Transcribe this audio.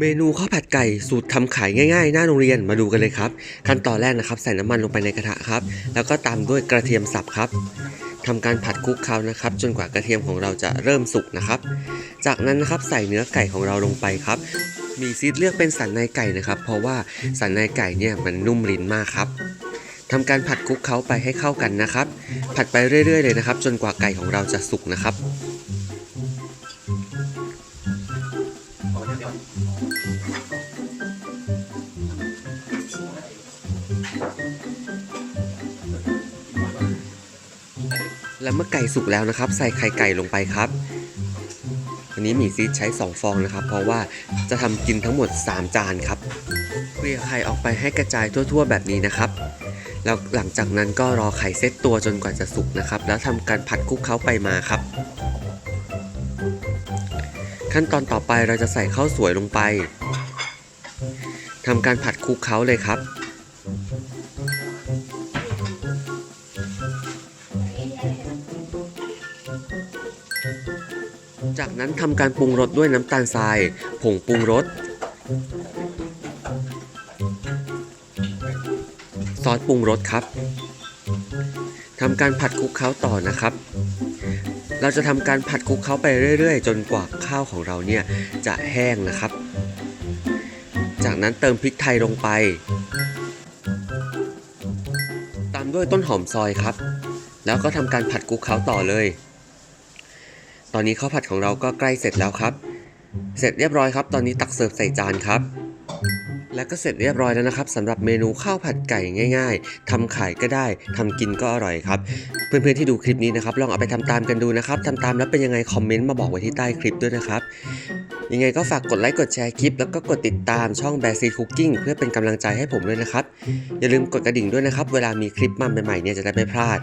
เมนูข้าวผัดไก่สูตรทำขายง่ายๆ หน้าโรงเรียนมาดูกันเลยครับ ขั้นตอนแรกนะครับ ใส่น้ำมันลงไปในกระทะครับ แล้วก็ตามด้วยกระเทียมสับครับทำการผัดคลุกเคล้านะครับ จนกว่ากระเทียมของเราจะเริ่มสุกนะครับ จากนั้นนะครับใส่เนื้อไก่ของเราลงไปครับ มีซีดเลือกเป็นสันในไก่นะครับ เพราะว่าสันในไก่เนี่ยมันนุ่มลิ้นมากครับทำการผัดคลุกเคล้าไปให้เข้ากันนะครับ ผัดไปเรื่อยๆเลยนะครับ จนกว่าไก่ของเราจะสุกนะครับ และเมื่อไก่สุกแล้วนะครับ ใส่ไข่ไก่ลงไปครับวันนี้หมี่ซีดใช้ 2 ฟองนะครับ เพราะว่าจะทำกินทั้งหมด 3 จานครับเกลี่ยไข่ออกไปให้กระจายทั่ว ๆ แบบนี้นะครับแล้วหลังจากนั้นก็รอไข่เซตตัวจนกว่าจะสุกนะครับ แล้วทำการผัดคลุกเคล้าไปมาครับ ขั้นตอนต่อไปเราจะใส่ข้าวสวยลงไปทำการผัดคลุกเคล้าเลยครับ จากนั้นทำการปรุงรสด้วยน้ำตาลทราย ผงปรุงรส ซอสปรุงรสครับทำการผัดคลุกเคล้าต่อนะครับ เราจะทำการผัดคลุกเคล้าไปเรื่อย ๆ จนกว่าข้าวของเราเนี่ยจะแห้งนะครับ จากนั้นเติมพริกไทยลงไป ตามด้วยต้นหอมซอยครับ แล้วก็ทำการผัดคลุกเคล้าต่อเลย ตอนนี้ข้าวผัดของเราก็ใกล้เสร็จแล้วครับ เสร็จเรียบร้อยครับ ตอนนี้ตักเสิร์ฟใส่จานครับ และก็เสร็จเรียบร้อยแล้วนะครับสำหรับเมนูข้าวผัดไก่ง่ายๆทำขายก็ได้ทำกินก็อร่อยครับ เพื่อนๆที่ดูคลิปนี้นะครับลองเอาไปทำตามกันดูนะครับทำตามแล้วเป็นยังไงคอมเมนต์มาบอกไว้ที่ใต้คลิปด้วยนะครับ ยังไงก็ฝากกดไลค์กดแชร์คลิป แล้วก็กดติดตามช่อง b a ซีคุกกิ้งเพื่อเป็นกำลังใจให้ผมด้วยนะครับ อย่าลืมกดกระดิ่งด้วยนะครับ เวลามีคลิปมาใหม่ๆเนี่ยจะได้ไม่พลาด